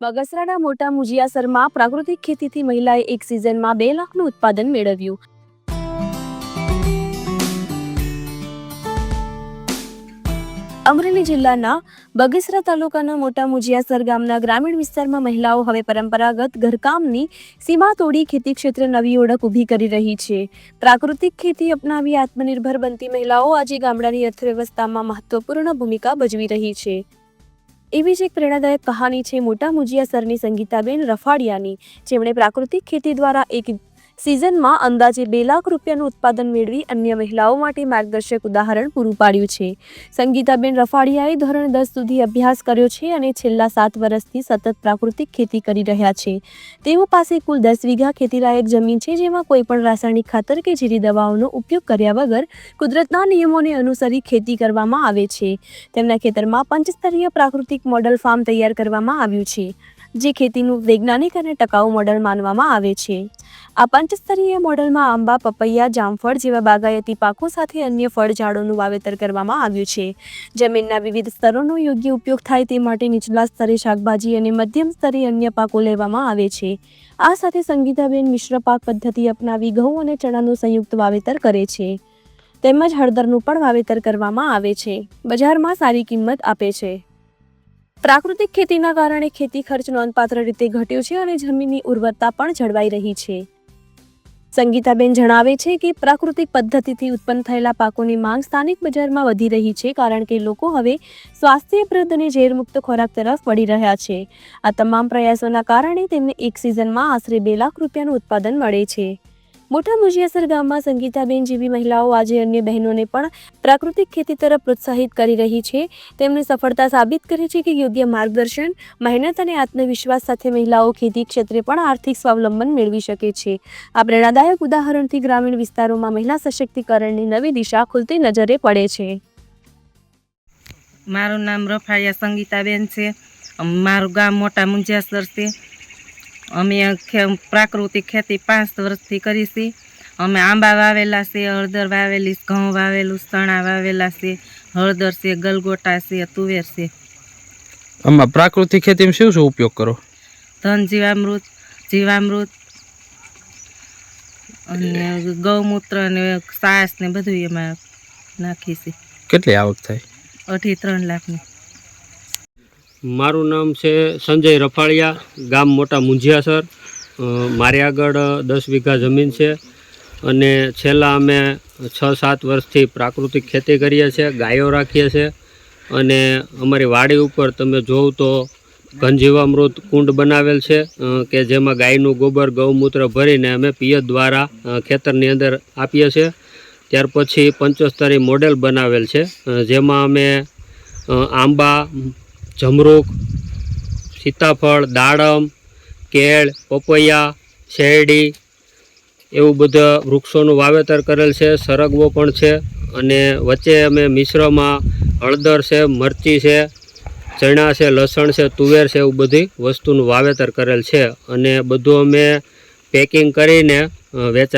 બગસરાના મોટા મુજિયાસરમાં પ્રાકૃતિક ખેતીથી મહિલાએ એક સિઝનમાં બે લાખનું ઉત્પાદન મેળવ્યું. અમરેલી જિલ્લાના બગસરા તાલુકાના મોટા મુજિયાસર ગામના ગ્રામીણ વિસ્તારમાં મહિલાઓ હવે પરંપરાગત ઘરકામની સીમા તોડી ખેતી ક્ષેત્રે નવી ઓળખ ઊભી કરી રહી છે. પ્રાકૃતિક ખેતી અપનાવી આત્મનિર્ભર બનતી મહિલાઓ આજે ગામડાની અર્થવ્યવસ્થામાં મહત્વપૂર્ણ ભૂમિકા ભજવી રહી છે. એવી જ એક પ્રેરણાદાયક કહાની છે મોટા મુજિયા સરની સંગીતાબેન રફાડિયાની, જેમણે પ્રાકૃતિક ખેતી દ્વારા એક સિઝનમાં અંદાજે બે લાખ રૂપિયાનું ઉત્પાદન મેળવી અન્ય મહિલાઓ માટે માર્ગદર્શક ઉદાહરણ પૂરું પાડ્યું છે. સંગીતાબેન રફાડિયાએ ધોરણ દસ સુધી અભ્યાસ કર્યો છે અને છેલ્લા સાત વર્ષથી સતત પ્રાકૃતિક ખેતી કરી રહ્યા છે. તેઓ પાસે કુલ દસ વીઘા ખેતીલાયક જમીન છે જેમાં કોઈપણ રાસાયણિક ખાતર કે ઝેરી દવાઓનો ઉપયોગ કર્યા વગર કુદરતના નિયમોને અનુસરી ખેતી કરવામાં આવે છે. તેમના ખેતરમાં પંચસ્તરીય પ્રાકૃતિક મોડલ ફાર્મ તૈયાર કરવામાં આવ્યું છે. જે ખેતીનું વૈજ્ઞાનિક અને ટકાઉ મોડલ માનવામાં આવે છે. આ પંચસ્તરીય મોડલમાં આંબા, પપૈયા, જામફળ જેવા બાગાયતી પાકો સાથે અન્ય ફળ ઝાડોનું વાવેતર કરવામાં આવ્યું છે. જમીનના વિવિધ સ્તરોનો યોગ્ય ઉપયોગ થાય તે માટે નીચલા સ્તરે શાકભાજી અને મધ્યમ સ્તરે અન્ય પાકો લેવામાં આવે છે. આ સાથે સંગીતાબેન મિશ્ર પાક પદ્ધતિ અપનાવી ઘઉં અને ચણાનું સંયુક્ત વાવેતર કરે છે. તેમજ હળદરનું પણ વાવેતર કરવામાં આવે છે. બજારમાં સારી કિંમત આપે છે. પ્રાકૃતિક ખેતીના કારણે ખેતી ખર્ચ નોંધપાત્ર રીતે ઘટ્યો છે અને જમીનની ઉર્વરતા પણ જળવાઈ રહી છે. સંગીતાબેન જણાવે છે કે પ્રાકૃતિક પદ્ધતિથી ઉત્પન્ન થયેલા પાકોની માંગ સ્થાનિક બજારમાં વધી રહી છે કારણ કે લોકો હવે સ્વાસ્થ્યપ્રદ અને ઝેરમુક્ત ખોરાક તરફ વળી રહ્યા છે. આ તમામ પ્રયાસોના કારણે તેમને એક સિઝનમાં આશરે બે લાખ રૂપિયાનું ઉત્પાદન મળે છે. મોટા મુજિયાસર ગામમાં સંગીતાબેન જેવી મહિલાઓ આજે અન્ય બહેનોને પણ પ્રાકૃતિક ખેતી તરફ પ્રોત્સાહિત કરી રહી છે. તેમની સફળતા સાબિત કરે છે કે યોગ્ય માર્ગદર્શન, મહેનત અને આત્મવિશ્વાસ સાથે મહિલાઓ ખેતી ક્ષેત્રે પણ આર્થિક સ્વાવલંબન મેળવી શકે છે. આ પ્રેરણાદાયક ઉદાહરણથી ગ્રામીણ વિસ્તારોમાં મહિલા સશક્તિકરણની નવી દિશા ખુલતી નજરે પડે છે. મારું નામ રફાળિયા સંગીતાબેન છે. મારું ગામ મોટા મુંજિયાસર છે. અમે પ્રાકૃતિક ખેતી પાંચ વર્ષથી કરી છે. અમે આંબા વાવેલા છે હળદર વાવેલી ઘઉં વાવેલું ચણા વાવેલા છે હળદર છે ગલગોટા છે તુવેર છે. આમાં પ્રાકૃતિક ખેતીમાં શું શું ઉપયોગ કરો? ધન જીવામૃત જીવામૃત અને ગૌમૂત્ર ને સાસ ને બધું એમાં નાખી છે કેટલી આવક થાય? અઢી ત્રણ લાખની. મારું નામ છે સંજય રફાળિયા, ગામ મોટા મુંજિયાસર મારી આગળ દસ વીઘા જમીન છે અને છેલ્લા અમે છ સાત વર્ષથી પ્રાકૃતિક ખેતી કરીએ છીએ, ગાયો રાખીએ છીએ અને અમારી વાડી ઉપર તમે જોવ તો ઘનજીવામૃત કુંડ બનાવેલ છે કે જેમાં ગાયનું ગોબર, ગૌમૂત્ર ભરીને અમે પિયત દ્વારા ખેતરની અંદર આપીએ છીએ. ત્યાર પછી પંચોસ્તરી મોડેલ બનાવેલ છે જેમાં અમે આંબા જમરૂખ સીતાફળ, દાડમ, કેળ, પપૈયા, શેરડી એવું બધા વૃક્ષોનું વાવેતર કરેલ છે, સરગવો પણ છે અને વચ્ચે અમે મિશ્રમાં હળદર છે, મરચી છે, ચણા છે, લસણ છે, તુવેર છે એવું બધી વસ્તુનું વાવેતર કરેલ છે અને બધું અમે પેકિંગ કરીને વેચા